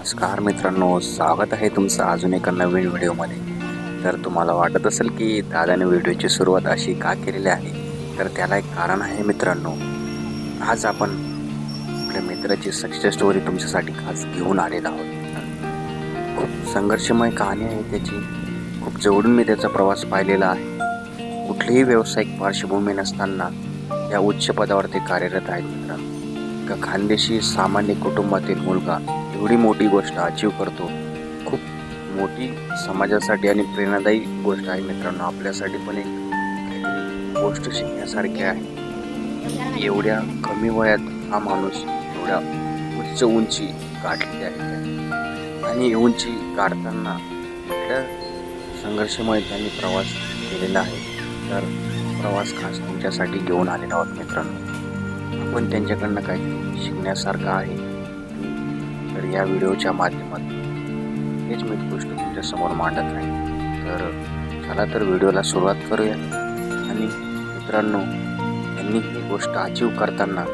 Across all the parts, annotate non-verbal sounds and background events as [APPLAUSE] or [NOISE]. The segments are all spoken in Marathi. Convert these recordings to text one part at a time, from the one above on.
नमस्कार मित्रांनो स्वागत आहे तुमचं अजून एका नवीन व्हिडिओमध्ये. तर तुम्हाला वाटत असेल की दादाने व्हिडिओची सुरुवात अशी का केलेली आहे? तर त्याला एक कारण आहे मित्रांनो. आज आपण आपल्या मित्राची सक्सेस स्टोरी तुमच्यासाठी खास घेऊन आलेलो आहोत. खूप संघर्षमय कहाणी आहे त्याची. खूप जवळून मी त्याचा प्रवास पाहिलेला आहे. कुठलीही व्यावसायिक पार्श्वभूमी नसताना या उच्च पदावर ते कार्यरत आहेत मित्रांनो. एका खानदेशी सामान्य कुटुंबातील मुलगा एवढी मोठी गोष्ट अचीव करतो. खूप मोठी समाजासाठी आणि प्रेरणादायी गोष्ट आहे मित्रांनो. आपल्यासाठी पण एक गोष्ट शिकण्यासारखी आहे. एवढ्या कमी वयात हा माणूस एवढ्या उच्च उंची गाठली आहे. आणि उंची गाठताना इतक्या संघर्षमय त्यांनी प्रवास केलेला आहे. तर प्रवास खास तुमच्यासाठी घेऊन आलेला आहोत मित्रांनो. आपण त्यांच्याकडनं काही शिकण्यासारखं आहे. तर या व्हिडिओच्या माध्यमातून हेच मी गोष्ट तुमच्यासमोर मांडत आहे. तर चला तर व्हिडिओला सुरुवात करूया. आणि मित्रांनो यांनी ही गोष्ट अचीव करताना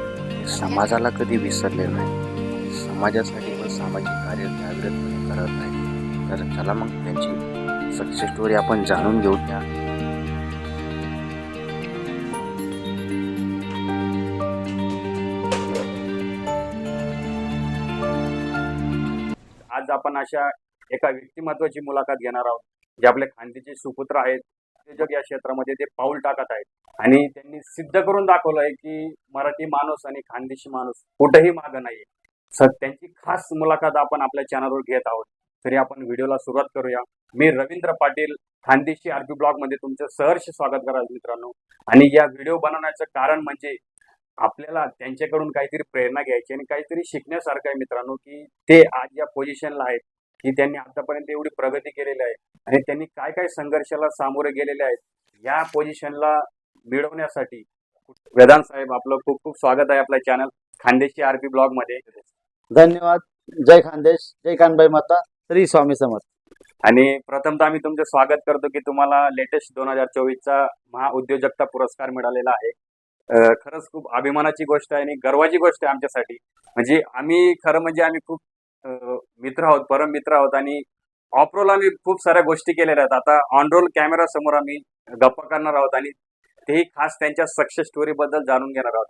समाजाला कधी विसरले नाही. समाजासाठी पण सामाजिक कार्य जागृतपणे करत नाही. तर चला मग त्यांची सक्सेस स्टोरी आपण जाणून घेऊया. आज आपण अशा एका व्यक्तिमत्वाची मुलाखत घेणार आहोत जे आपले खांदीचे सुपुत्र आहेत उद्योजक या क्षेत्रामध्ये ते पाऊल टाकत आहेत. आणि त्यांनी सिद्ध करून दाखवलंय की मराठी माणूस आणि खानदेशी माणूस कुठेही मागं नाहीये. सर त्यांची खास मुलाखत आपण आपल्या चॅनलवर घेत आहोत. तरी आपण व्हिडिओला सुरुवात करूया. मी रवींद्र पाटील खानदेशी आरपी ब्लॉगमध्ये तुमचं सहर्ष स्वागत करा मित्रांनो. आणि या व्हिडिओ बनवण्याचं कारण म्हणजे आपल्याला त्यांच्याकडून काहीतरी प्रेरणा घ्यायची आणि काहीतरी शिकण्यासारखं आहे मित्रांनो की ते आज या पोझिशनला आहेत की त्यांनी आतापर्यंत एवढी प्रगती केलेली आहे आणि त्यांनी काय काय संघर्षाला सामोरे गेलेले आहेत या पोझिशनला मिळवण्यासाठी वेदांत साहेब आपलं खूप खूप स्वागत आहे आपल्या चॅनल खानदेशी आरपी ब्लॉगमध्ये. धन्यवाद. जय खानदेश जय कानबाई माता श्री स्वामी समर्थ. आणि प्रथमतः आम्ही तुमचं स्वागत करतो की तुम्हाला लेटेस्ट दोन हजार चोवीसचा महाउद्योजकता पुरस्कार मिळालेला आहे. खरंच खूप अभिमानाची गोष्ट आहे आणि गर्वाची गोष्ट आहे आमच्यासाठी. म्हणजे आम्ही खरं म्हणजे आम्ही खूप मित्र आहोत परम मित्र आहोत आणि ऑफरोल आम्ही खूप साऱ्या गोष्टी केलेल्या आहेत. आता ऑन रोल कॅमेरा समोर आम्ही गप्पा करणार आहोत आणि तेही खास त्यांच्या सक्सेस स्टोरी बद्दल जाणून घेणार आहोत.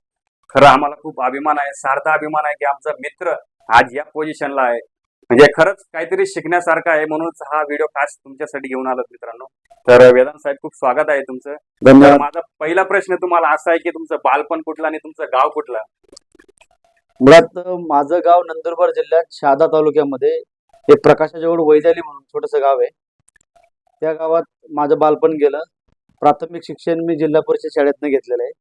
खरं आम्हाला खूप अभिमान आहे सार्थ अभिमान आहे की आमचा मित्र आज या पोझिशनला आहे. म्हणजे खरंच काहीतरी शिकण्यासारखं आहे म्हणूनच हा व्हिडिओ खास तुमच्यासाठी घेऊन आलो मित्रांनो. तर वेदांत साहेब खूप स्वागत आहे तुमचं. धन्यवाद. माझा पहिला प्रश्न तुम्हाला असा आहे की तुमचं बालपण कुठलं आणि तुमचं गाव कुठलं? मुळात माझं गाव नंदुरबार जिल्ह्यात शहादा तालुक्यामध्ये एक प्रकाशाजवळ वैजाली म्हणून छोटंसं गाव आहे. त्या गावात माझं बालपण गेलं. प्राथमिक शिक्षण मी जिल्हा परिषद शाळेतनं घेतलेलं आहे.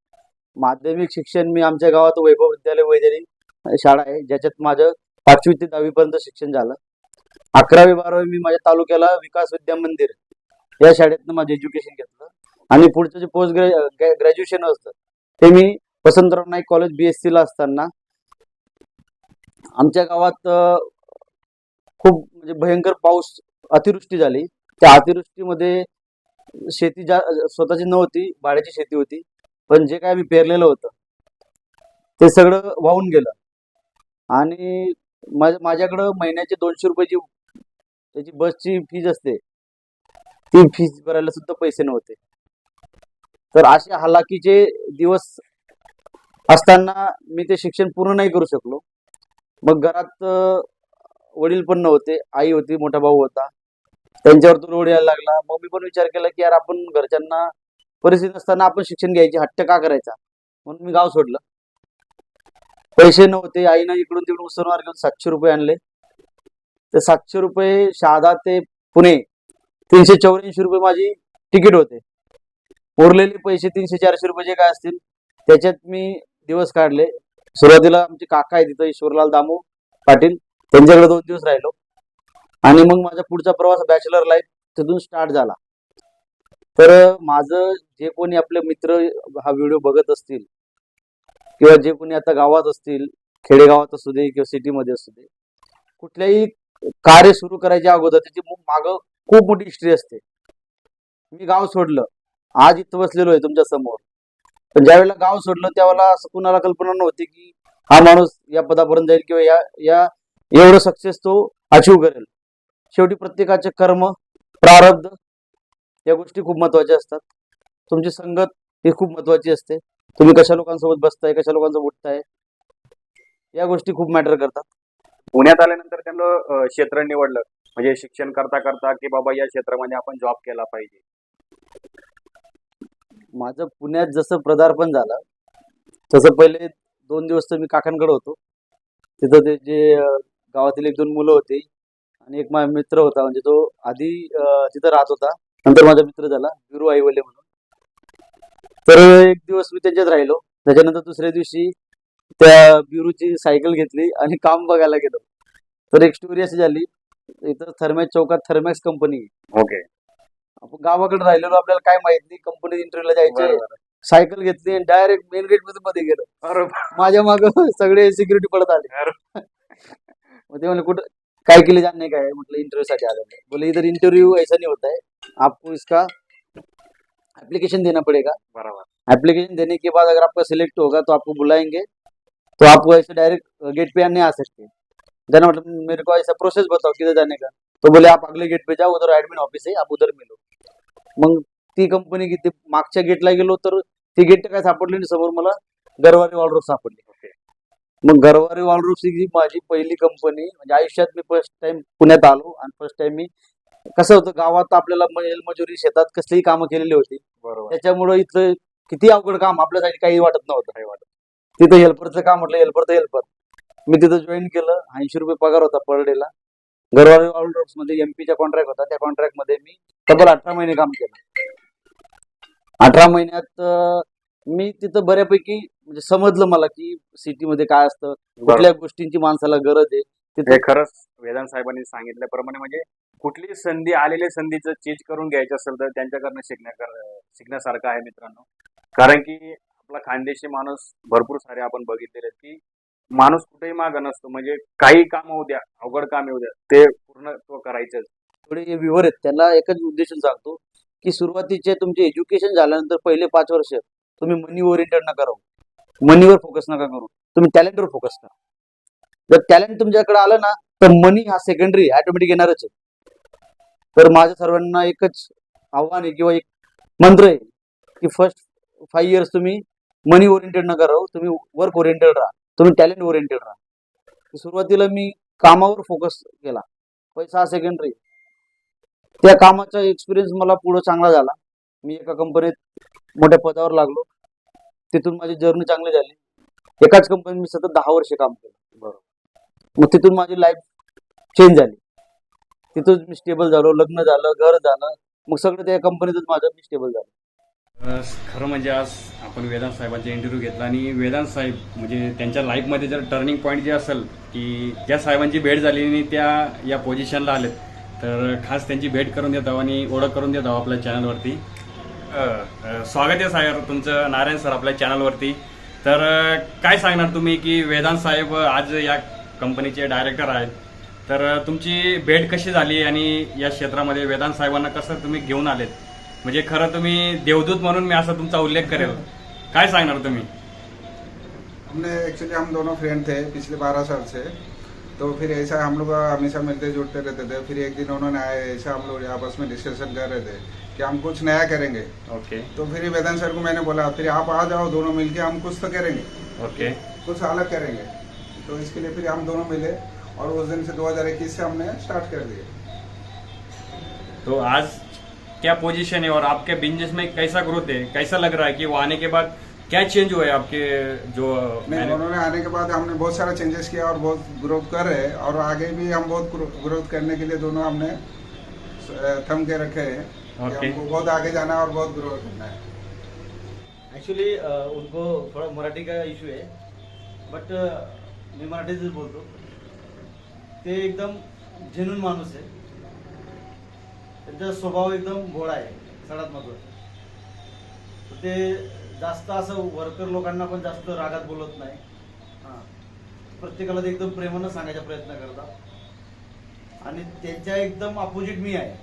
माध्यमिक शिक्षण मी आमच्या गावात वैभव विद्यालय वैजाली शाळा आहे ज्याच्यात माझं पाचवी ते दहावीपर्यंत शिक्षण झालं. अकरावी बारावी मी माझ्या तालुक्याला विकास विद्या मंदिर या शाळेतनं माझं एज्युकेशन घेतलं. आणि पुढचं जे पोस्ट ग्रॅज्युएशन असतं ते मी Vasantrao Naik college B S ला असताना आमच्या गावात खूप म्हणजे भयंकर पाऊस अतिवृष्टी झाली. त्या अतिवृष्टीमध्ये शेती जा स्वतःची नव्हती भाड्याची शेती होती. पण जे काय मी पेरलेलं होतं ते सगळं वाहून गेलं. आणि माझ्याकडं महिन्याचे दोनशे रुपयाची त्याची बसची फीज असते ती फीज भरायला सुद्धा पैसे नव्हते. तर असे हालाकीचे दिवस असताना मी ते शिक्षण पूर्ण नाही करू शकलो. मग घरात वडील पण नव्हते आई होती मोठा भाऊ होता. त्यांच्यावर तो रोड यायला लागला. मग मी पण विचार केला की यार आपण घरच्यांना परिस्थिती नसताना आपण शिक्षण घ्यायची. हट्ट का करायचा? म्हणून मी गाव सोडलं. पैसे नव्हते. आईनं इकडून तिकडून उसनवार घेऊन सातशे रुपये आणले. ते सातशे रुपये शहादा ते पुणे तीनशे चौऱ्याऐंशी रुपये माझी तिकीट होते. उरलेले पैसे तीनशे चारशे रुपये जे काय असतील त्याच्यात मी दिवस काढले. सुरुवातीला आमचे काका आहे तिथं ईश्वरलाल दामू पाटील त्यांच्याकडे दोन दिवस राहिलो. आणि मग माझा पुढचा प्रवास बॅचलर लाईफ तिथून स्टार्ट झाला. तर माझं जे कोणी आपले मित्र हा व्हिडिओ बघत असतील किंवा जे कोणी आता गावात असतील खेडेगावात असू दे किंवा सिटीमध्ये असू दे कुठल्याही कार्य सुरू करायच्या अगोदर त्याची माग खूप मोठी हिस्ट्री असते. मी गाव सोडलं. आज इथं बसलेलो आहे तुमच्यासमोर. पण ज्यावेळेला गाव सोडलं त्यावेळेला असं कुणाला कल्पना नव्हती की हा माणूस या पदापर्यंत जाईल किंवा या या एवढं सक्सेस तो अचीव करेल. शेवटी प्रत्येकाचे कर्म प्रारब्ध या गोष्टी खूप महत्त्वाच्या असतात. तुमची संगत ही खूप महत्वाची असते. तुम्ही कशा लोकांसोबत बसताय कशा लोकांसोबत उठताय? या गोष्टी खूप मॅटर करतात. पुण्यात आल्यानंतर त्यांना क्षेत्र निवडलं. म्हणजे शिक्षण करता करता की बाबा या क्षेत्रामध्ये आपण जॉब केला पाहिजे. माझं पुण्यात जसं पदार्पण झालं तसं पहिले दोन दिवस तर मी काकांकडे होतो. तिथं ते जे गावातील एक दोन मुलं होती आणि एक माझा मित्र होता. म्हणजे तो आधी तिथं राहत होता. नंतर माझा मित्र झाला गुरु आईवले म्हणून. तर एक दिवस मी त्यांच्यात राहिलो. त्याच्यानंतर दुसऱ्या दिवशी त्या बिरूची सायकल घेतली आणि काम बघायला गेलो. तर एक स्टोरी अशी झाली. इथं थर्मॅक्स चौकात थर्मॅक्स कंपनी ओके. आपण गावाकडे राहिलेलो आपल्याला काय माहीत नाही. कंपनीत इंटरव्ह्यूला जायचे. सायकल घेतली आणि डायरेक्ट मेन गेटमध्ये मध्ये गेलो. माझ्या माग सगळे सिक्युरिटी पडत आले. [LAUGHS] मग ते म्हणले कुठं? काय केले जाणे काय? म्हटलं इंटरव्यू साठी आलेलो बोले इधर इंटरव्यू ऐसा नहीं होता है आपको इसका एप्लीकेशन देना पड़ेगा। बरोबर। एप्लीकेशन देने के बाद अगर आपका सिलेक्ट होगा तो आपको बुलाएंगे तो आप ऐसे डायरेक्ट गेट पे नहीं आ सकते देना मतलब मेरे को ऐसा प्रोसेस बताओ किधर जाने का। तो बोले आप अगले गेट पे जाओ उधर ऍडमिन ऑफिस आहे आप उधर मिलो। मग ती कंपनी किती मागच्या गेटला गेलो तर ती गेट काय सापडली नाही समोर मला गरवारी वॉलरोड सापडली. मग गरवारी वॉलरोड ही माझी पहिली कंपनी म्हणजे आयुष्यात मी फर्स्ट टाइम पुण्यात आलो आणि फर्स्ट टाइम मी कसं होतं गावात आपल्याला मजुरी शेतात कसलीही कामं केलेली होती. बरोबर. त्याच्यामुळं इथलं किती अवघड काम आपल्यासाठी काही वाटत नव्हतं. काही वाटत तिथं हेल्परचं काम म्हटलं हेल्पर तर हेल्पर मी तिथं जॉईन केलं ऐंशी रुपये पगार होता पर डेला गरवारे ऑलरोड्समध्ये एमपीचा कॉन्ट्रॅक्ट होता. त्या कॉन्ट्रॅक्टमध्ये मी तब्बल अठरा महिने काम केलं. अठरा महिन्यात मी तिथं बऱ्यापैकी म्हणजे समजलं मला की सिटी मध्ये काय असतं. कुठल्या गोष्टींची माणसाला गरज आहे. हे खरंच वेदांत साहेबांनी सांगितल्याप्रमाणे म्हणजे कुठली संधी आलेल्या संधीचं चीज करून घ्यायचं असेल तर त्यांच्याकडनं शिकण्या शिकण्यासारखं आहे मित्रांनो. कारण की आपला खानदेशी माणूस भरपूर सारे आपण बघितलेले की माणूस कुठेही मागं नसतो. म्हणजे काही काम होऊ द्या अवघड काम येऊ द्या ते पूर्ण तो करायचंच थोडे विवर आहेत त्याला एकच उद्देश सांगतो की सुरुवातीचे तुमचे एज्युकेशन झाल्यानंतर पहिले पाच वर्ष तुम्ही मनी ओरिएंटेड नका राहू मनीवर फोकस नका करू. तुम्ही टॅलेंटवर फोकस करा. जर टॅलेंट तुमच्याकडे आलं ना तर मनी हा सेकंडरी ऑटोमॅटिक येणारच आहे. तर माझ्या सर्वांना एकच आव्हान आहे किंवा एक मंत्र आहे की फर्स्ट फाईव्ह इयर्स तुम्ही मनी ओरिएंटेड नका राहू तुम्ही वर्क ओरिएंटेड राहा तुम्ही टॅलेंट ओरिएंटेड राहा. सुरुवातीला मी कामावर फोकस केला. पैसा हा सेकंडरी त्या कामाचा एक्सपिरियन्स मला पुढं चांगला झाला. मी एका कंपनीत मोठ्या पदावर लागलो. तिथून माझी जर्नी चांगली झाली. एकाच कंपनीत मी सतत दहा वर्ष काम केलं. बरोबर. मग तिथून माझी लाईफ चेंज झाली. तिथून मी स्टेबल झालो लग्न झालं घर झालं. मग सगळं त्या कंपनीतच माझं मी स्टेबल झालो. खरं म्हणजे आज आपण वेदांत साहेबांचा इंटरव्ह्यू घेतला आणि वेदांत साहेब म्हणजे त्यांच्या लाईफमध्ये जर टर्निंग पॉईंट जे असेल की ज्या साहेबांची भेट झाली आणि त्या या पोझिशनला आलेत तर खास त्यांची भेट करून देत आहो आणि ओळख करून देत आहो आपल्या चॅनलवरती स्वागत आहे साहेब तुमचं नारायण सर आपल्या चॅनलवरती तर काय सांगणार तुम्ही की वेदांत साहेब आज या कंपनीचे डायरेक्टर आहेत? तर तुमची भेट कशी झाली आणि या क्षेत्रामध्ये वेदांत साहेबांना कसं तुम्ही घेऊन आलेत? म्हणजे खरं तुम्ही देवदूत म्हणून मी असा तुमचा उल्लेख करेल. काय सांगणार तुम्ही? हमने एक्चुअली हम दोनों फ्रेंड थे पिछले बारह साल से। तो फिर ऐसा हम लोग हमेशा मिलते जुलते रहते थे। फिर एक दिन उन्होंने आए ऐसा हम लोग आपस में डिस्कशन कर रहे थे कि हम कुछ नया करेंगे। ओके तो फिर वेदांत सर को मैंने बोला फिर आप आ जाओ दोनों मिलके हम कुछ तो करेंगे। ओके कुछ अलग करेंगे। तो इसके लिए फिर हम दोनों मिले। और उस दिन से 2021 से हमने स्टार्ट कर दिया। तो आज क्या पोजीशन है और आपके बिज़नेस में कैसा ग्रोथ है? कैसा लग रहा है कि वो आने के बाद क्या चेंज हुए आपके जो नहीं उन्होंने आने के बाद हमने बहुत सारा चेंजेस किया और बहुत ग्रोथ कर रहे हैं और आगे भी हम बहुत ग्रोथ करने के लिए दोनों हमने थम के रखे हैं ओके। हमको बहुत आगे जाना है और बहुत ग्रोथ करना है। ॲक्च्युली उनको थोडा मराठी का इश्यू आहे बट मी मराठीतच बोलतो ते एकदम जेन्युन माणूस आहे. त्यांचा स्वभाव एकदम भोळा आहे सगळ्यात महत्वाचं. तर ते जास्त असं वर्कर लोकांना पण जास्त रागात बोलत नाही. हां. प्रत्येकाला ते एकदम प्रेमानं सांगायचा प्रयत्न करतात. आणि त्यांच्या एकदम अपोजिट मी आहे.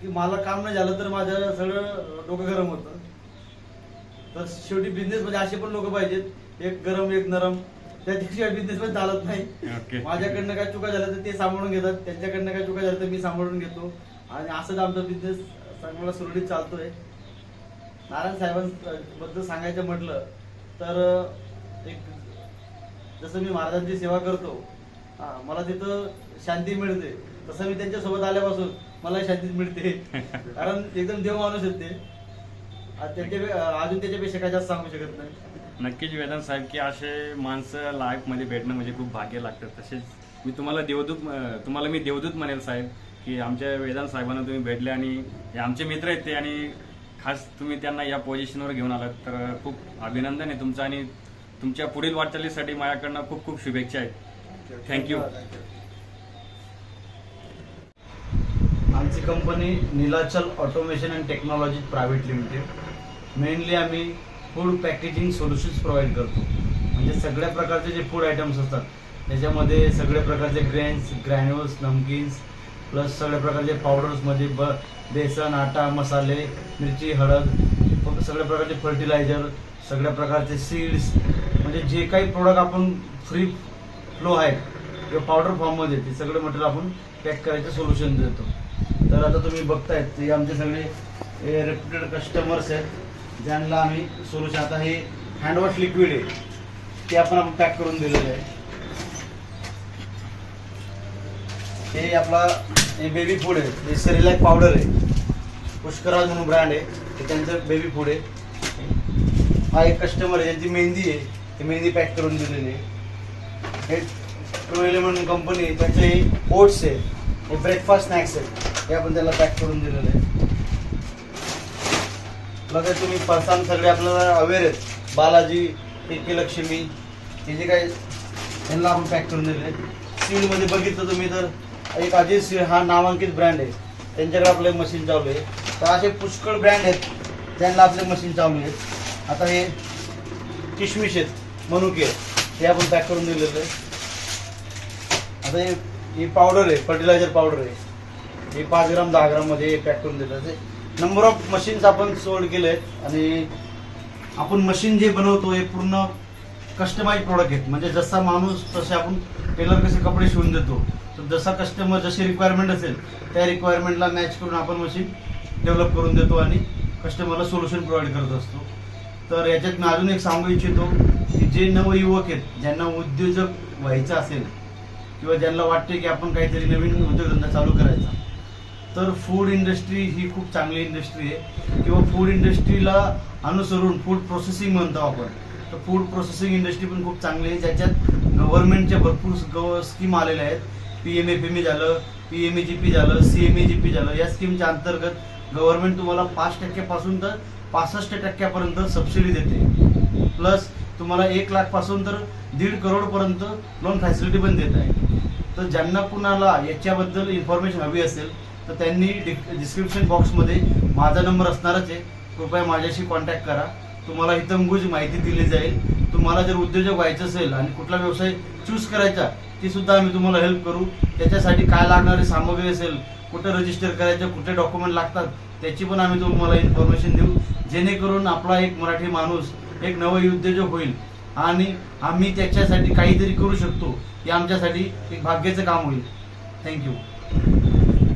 की मला काम नाही झालं तर माझं सगळं डोकं गरम होतं. तर शेवटी बिझनेसमध्ये असे पण लोक पाहिजेत. एक गरम एक नरम. त्याच्याशिवाय बिझनेस पण चालत नाही. माझ्याकडनं काय चुका झाल्या तर ते सांभाळून घेतात. त्यांच्याकडनं काय चुका झाल्या तर मी सांभाळून घेतो. आणि असंच आमचा बिझनेस चांगला सुरळीत चालतोय. नारायण साहेबांबद्दल सांगायचं म्हटलं तर एक जसं मी महाराजांची सेवा करतो हा, मला तिथं शांती मिळते. तसं मी त्यांच्यासोबत आल्यापासून मला शांती मिळते. [LAUGHS] कारण एकदम देव माणूस आहेत ते. आणि त्यांच्या अजून त्याच्यापेक्षा काय जास्त सांगू शकत नाही? नक्कीच वेदांत साहेब की असे माणसं लाईफमध्ये भेटणं म्हणजे खूप भाग्य लागतं. तसेच मी तुम्हाला देवदूत तुम्हाला मी देवदूत म्हणेल साहेब की आमच्या वेदांत साहेबांना तुम्ही भेटले आणि हे आमचे मित्र आहेत ते आणि खास तुम्ही त्यांना या पोझिशनवर घेऊन आलात. तर खूप अभिनंदन आहे तुमचं आणि तुमच्या पुढील वाटचालीसाठी माझ्याकडनं खूप खूप शुभेच्छा आहेत. थँक्यू आमची company Nilachal automation and technology private limited. Mainly आम्ही फूड पॅकेजिंग सोल्युशन्स प्रोव्हाइड करतो. म्हणजे सगळ्या प्रकारचे जे फूड आयटम्स असतात त्याच्यामध्ये सगळ्या प्रकारचे ग्रेन्स ग्रॅन्युअल्स नमकीन्स प्लस सगळ्या प्रकारचे पावडर्समध्ये म्हणजे ब बेसन आटा मसाले मिरची हळद सगळ्या प्रकारचे फर्टिलायझर सगळ्या प्रकारचे सीड्स म्हणजे जे काही प्रोडक्ट आपण फ्री फ्लो आहेत किंवा पावडर फॉर्ममध्ये ते सगळं मटेरियल आपण पॅक करायचं सोल्युशन देतो. तर आता तुम्ही बघतायत ते आमचे सगळे रेप्युटेड कस्टमर्स आहेत ज्यांना आम्ही सोल्युशन आता हे हँडवॉश लिक्विड आहे ते आपण आपण पॅक करून दिलेलं आहे. हे आपला हे बेबी फूड आहे हे सेरिलॅक पावडर आहे. पुष्कराज म्हणून ब्रँड आहे ते त्यांचं बेबी फूड आहे. हा एक कस्टमर आहे ज्यांची मेहंदी आहे ती मेहंदी पॅक करून दिलेली आहे. हे ट्रू एलिमेंट कंपनी आहे त्यांचे ओट्स आहे हे ब्रेकफास्ट स्नॅक्स आहेत. हे आपण त्याला पॅक करून दिलेलं आहे. बघा तुम्ही पर्सन सगळे आपल्याला अवेअर आहेत. बालाजी के के लक्ष्मी हे जे काही यांना आपण पॅक करून दिले सीडमध्ये बघितलं तुम्ही तर एक अजय सीड हा नामांकित ब्रँड आहे. त्यांच्याकडे आपले मशीन चालू आहे. तर असे पुष्कळ ब्रँड आहेत त्यांना आपले मशीन चालू आहेत. आता हे किशमिश आहेत मनुके हे आपण पॅक करून दिलेलं आहे. आता हे पावडर आहे फर्टिलायझर पावडर आहे. हे पाच ग्राम दहा ग्राममध्ये पॅक करून दिलं ते नंबर ऑफ मशीन्स आपण सोल्ड केले आहेत आणि आपण मशीन जे बनवतो हे पूर्ण कस्टमाइज प्रोडक्ट आहेत. म्हणजे जसा माणूस तसे आपण टेलर कसे कपडे शिवून देतो. तर जसा कस्टमर जशी रिक्वायरमेंट असेल त्या रिक्वायरमेंटला मॅच करून आपण मशीन डेव्हलप करून देतो आणि कस्टमरला सोल्युशन प्रोव्हाइड करत असतो. तर याच्यात मी अजून एक सांगू इच्छितो की जे नवयुवक आहेत ज्यांना उद्योजक व्हायचं असेल किंवा ज्यांना वाटते की आपण काहीतरी नवीन उद्योगधंदा चालू करायचा तर फूड इंडस्ट्री ही खूप चांगली इंडस्ट्री आहे. किंवा फूड इंडस्ट्रीला अनुसरून फूड प्रोसेसिंग म्हणतो आपण. तर फूड प्रोसेसिंग इंडस्ट्री पण खूप चांगली आहे. ज्याच्यात गव्हर्नमेंटच्या भरपूर स्कीम आलेल्या आहेत. P M F M E झालं P M A G P झालं C M A G P झालं. या स्कीमच्या अंतर्गत गव्हर्नमेंट तुम्हाला पाच टक्क्यापासून तर पासष्ट टक्क्यापर्यंत सबसिडी देते. प्लस तुम्हाला एक लाखपासून तर दीड करोडपर्यंत लोन फॅसिलिटी पण देत आहे. तर ज्यांना कुणाला याच्याबद्दल इन्फॉर्मेशन हवी असेल तर त्यांनी डिस्क्रिप्शन बॉक्समध्ये माझा नंबर असणारच आहे. कृपया माझ्याशी कॉन्टॅक्ट करा. तुम्हाला हितंगुज माहिती दिली जाईल. तुम्हाला जर उद्योजक व्हायचं असेल आणि कुठला व्यवसाय चूज करायचा ती सुद्धा आम्ही तुम्हाला हेल्प करू. त्याच्यासाठी काय लागणारी सामग्री असेल कुठं रजिस्टर करायचं कुठे डॉक्युमेंट लागतात त्याची पण आम्ही तुम्हाला इन्फॉर्मेशन देऊ. जेणेकरून आपला एक मराठी माणूस एक नवं उद्योजक होईल. आणि आम्ही त्याच्यासाठी काहीतरी करू शकतो. हे आमच्यासाठी एक भाग्याचं काम होईल. थँक्यू